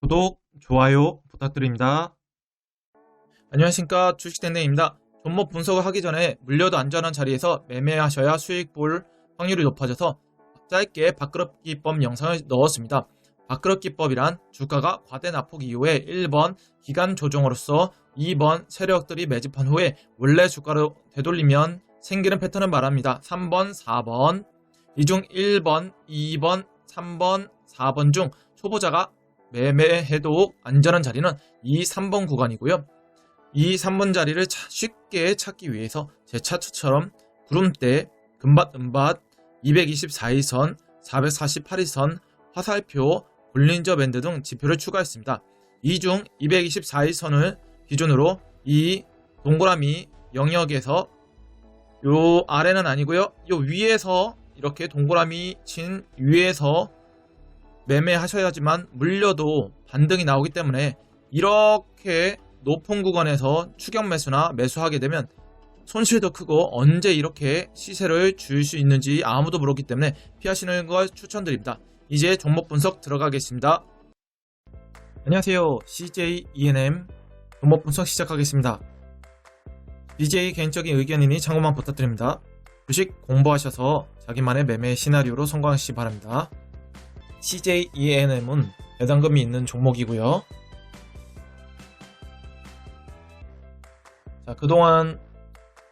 구독, 좋아요 부탁드립니다. 안녕하십니까 주식된댕입니다. 종목 분석을 하기 전에 물려도 안전한 자리에서 매매하셔야 수익 볼 확률이 높아져서 짧게 밥그릇기법 영상을 넣었습니다. 밥그릇기법이란 주가가 과대 낙폭 이후에 1번 기간 조정으로서 2번 세력들이 매집한 후에 원래 주가로 되돌리면 생기는 패턴을 말합니다. 3번, 4번 이 중 1번, 2번, 3번, 4번 중 초보자가 매매해도 안전한 자리는 이 3번 구간이고요. 이 3번 자리를 차- 쉽게 찾기 위해서 제 차트처럼 구름대, 금밭, 은밭, 224일선, 448일선, 화살표, 볼린저 밴드 등 지표를 추가했습니다. 이 중 224일선을 기준으로 이 동그라미 영역에서 요 아래는 아니고요. 요 위에서 이렇게 동그라미 친 위에서 매매하셔야지만 물려도 반등이 나오기 때문에 이렇게 높은 구간에서 추격 매수나 매수하게 되면 손실도 크고 언제 이렇게 시세를 줄 수 있는지 아무도 모르기 때문에 피하시는 걸 추천드립니다. 이제 종목 분석 들어가겠습니다. 안녕하세요. CJ ENM 종목 분석 시작하겠습니다. DJ 개인적인 의견이니 참고만 부탁드립니다. 주식 공부하셔서 자기만의 매매 시나리오로 성공하시기 바랍니다. CJENM은 배당금이 있는 종목이고요. 자, 그동안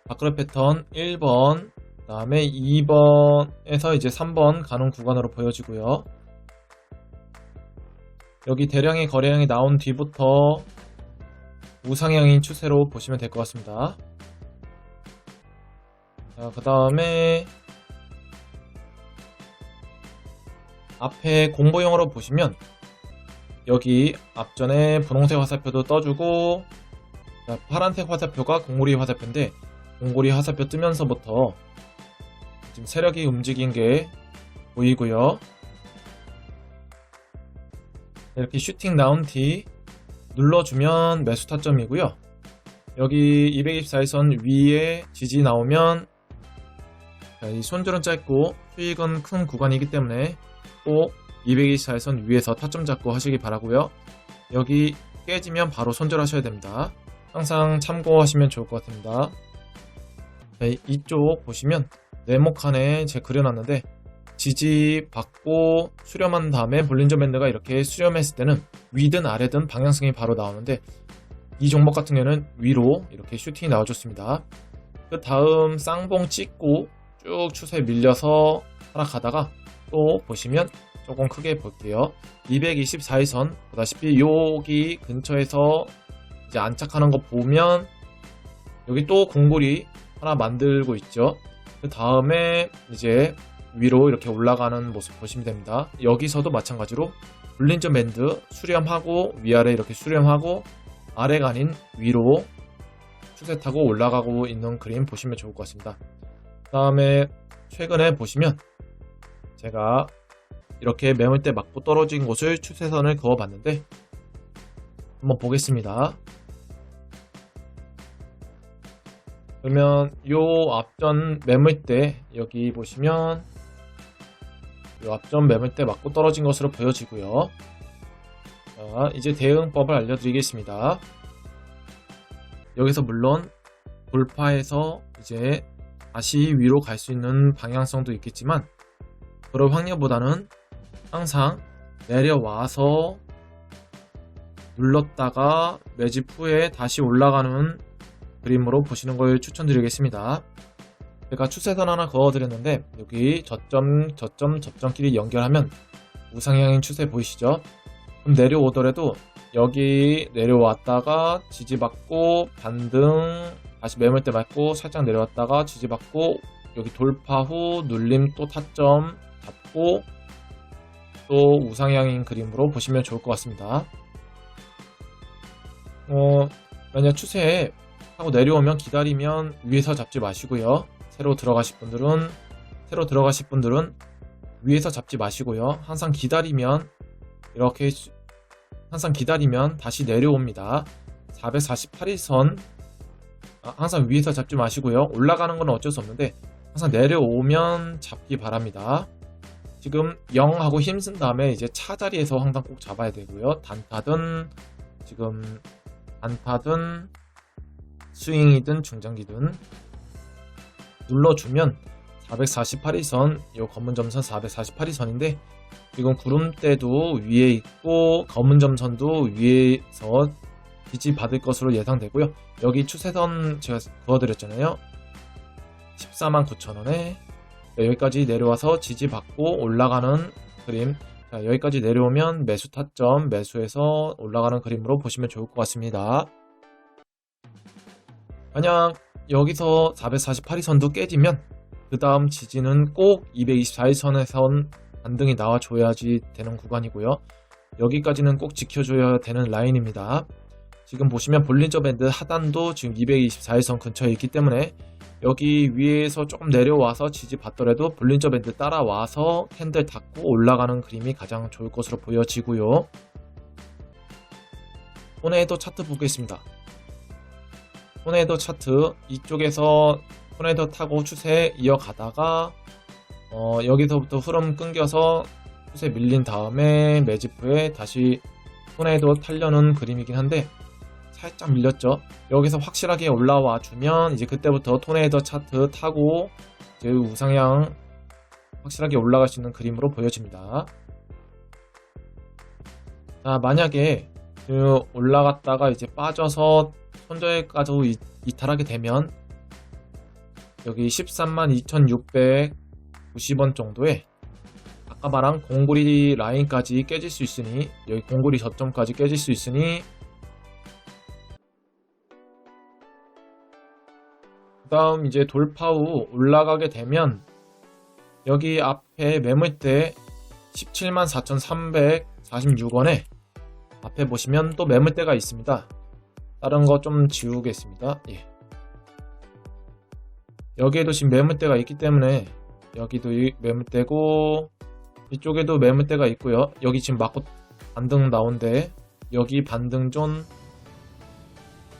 바크로 패턴 1번, 그 다음에 2번에서 이제 3번 가는 구간으로 보여지고요. 여기 대량의 거래량이 나온 뒤부터 우상향인 추세로 보시면 될 것 같습니다. 자, 그 다음에 앞에 공보용으로 보시면 여기 앞전에 분홍색 화살표도 떠주고 자, 파란색 화살표가 공고리 화살표인데 공고리 화살표 뜨면서부터 지금 세력이 움직인 게 보이고요. 이렇게 슈팅 나온 뒤 눌러주면 매수 타점이고요. 여기 224일선 위에 지지 나오면 자, 이 손절은 짧고 수익은 큰 구간이기 때문에 꼭 224일선 위에서 타점 잡고 하시기 바라고요. 여기 깨지면 바로 손절하셔야 됩니다. 항상 참고하시면 좋을 것 같습니다. 네, 이쪽 보시면 네모 칸에 제가 그려놨는데 지지 받고 수렴한 다음에 볼린저 밴드가 이렇게 수렴했을 때는 위든 아래든 방향성이 바로 나오는데 이 종목 같은 경우는 위로 이렇게 슈팅이 나와줬습니다. 그 다음 쌍봉 찍고 쭉 추세 밀려서 하락하다가 또 보시면 조금 크게 볼게요. 224일선 보다시피 여기 근처에서 이제 안착하는 거 보면 여기 또 공굴이 하나 만들고 있죠. 그 다음에 이제 위로 이렇게 올라가는 모습 보시면 됩니다. 여기서도 마찬가지로 블린저 밴드 수렴하고 위아래 이렇게 수렴하고 아래가 아닌 위로 추세 타고 올라가고 있는 그림 보시면 좋을 것 같습니다. 그 다음에 최근에 보시면 제가 이렇게 매물대 맞고 떨어진 곳을 추세선을 그어봤는데 한번 보겠습니다. 그러면 요 앞전 매물대 여기 보시면 요 앞전 매물대 맞고 떨어진 것으로 보여지고요. 자, 이제 대응법을 알려드리겠습니다. 여기서 물론 돌파해서 이제 다시 위로 갈 수 있는 방향성도 있겠지만 그럴 확률보다는 항상 내려와서 눌렀다가 매집 후에 다시 올라가는 그림으로 보시는 걸 추천드리겠습니다. 제가 추세선 하나 그어드렸는데 여기 저점, 저점, 저점끼리 연결하면 우상향인 추세 보이시죠? 그럼 내려오더라도 여기 내려왔다가 지지받고 반등 다시 매물대 맞고 살짝 내려왔다가 지지받고 여기 돌파 후 눌림 또 타점 잡고 또 우상향인 그림으로 보시면 좋을 것 같습니다. 어, 만약 추세에 하고 내려오면 기다리면 위에서 잡지 마시고요. 새로 들어가실 분들은 새로 들어가실 분들은 위에서 잡지 마시고요. 항상 기다리면 이렇게 수- 항상 기다리면 다시 내려옵니다. 448일선 아, 항상 위에서 잡지 마시고요. 올라가는 건 어쩔 수 없는데 항상 내려오면 잡기 바랍니다. 지금 0하고 힘 쓴 다음에 이제 차 자리에서 항상 꼭 잡아야 되고요. 단타든 지금 단타든 스윙이든 중장기든 눌러주면 448선, 이 검은 점선 448선인데 지금 구름대도 위에 있고 검은 점선도 위에서 지지 받을 것으로 예상되고요. 여기 추세선 제가 그어드렸잖아요. 14만 9천원에 여기까지 내려와서 지지 받고 올라가는 그림 자, 여기까지 내려오면 매수 타점 매수해서 올라가는 그림으로 보시면 좋을 것 같습니다. 만약 여기서 448일선도 깨지면 그 다음 지지는 꼭 224일선에선 반등이 나와줘야지 되는 구간이고요. 여기까지는 꼭 지켜줘야 되는 라인입니다. 지금 보시면 볼린저 밴드 하단도 지금 224일선 근처에 있기 때문에 여기 위에서 조금 내려와서 지지 받더라도 볼린저 밴드 따라와서 캔들 닫고 올라가는 그림이 가장 좋을 것으로 보여지고요. 토네이도 차트 보겠습니다. 토네이도 차트 이쪽에서 토네이도 타고 추세 이어가다가 어, 여기서부터 흐름 끊겨서 추세 밀린 다음에 매집 후에 다시 토네이도 타려는 그림이긴 한데 살짝 밀렸죠. 여기서 확실하게 올라와 주면 이제 그때부터 토네이도 차트 타고 이제 우상향 확실하게 올라갈 수 있는 그림으로 보여집니다. 자, 만약에 그 올라갔다가 이제 빠져서 손절까지 이- 이탈하게 되면 여기 13만 2,690원 정도에 아까 말한 공구리 라인까지 깨질 수 있으니 여기 공구리 저점까지 깨질 수 있으니 다음 이제 돌파 후 올라가게 되면 여기 앞에 매물대 17만 4,346원에 앞에 보시면 또 매물대가 있습니다. 다른 거 좀 지우겠습니다. 예. 여기에도 지금 매물대가 있기 때문에 여기도 이 매물대고 이쪽에도 매물대가 있고요. 여기 지금 맞고 반등 나온데 여기 반등존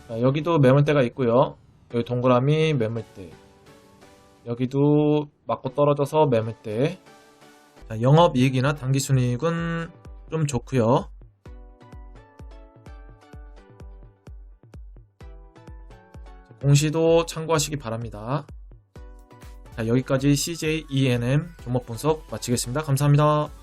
자, 여기도 매물대가 있고요. 여기 동그라미 매물대 여기도 맞고 떨어져서 매물대 자, 영업이익이나 당기순이익은 좀 좋고요. 공시도 참고하시기 바랍니다. 자, 여기까지 CJ ENM 종목 분석 마치겠습니다. 감사합니다.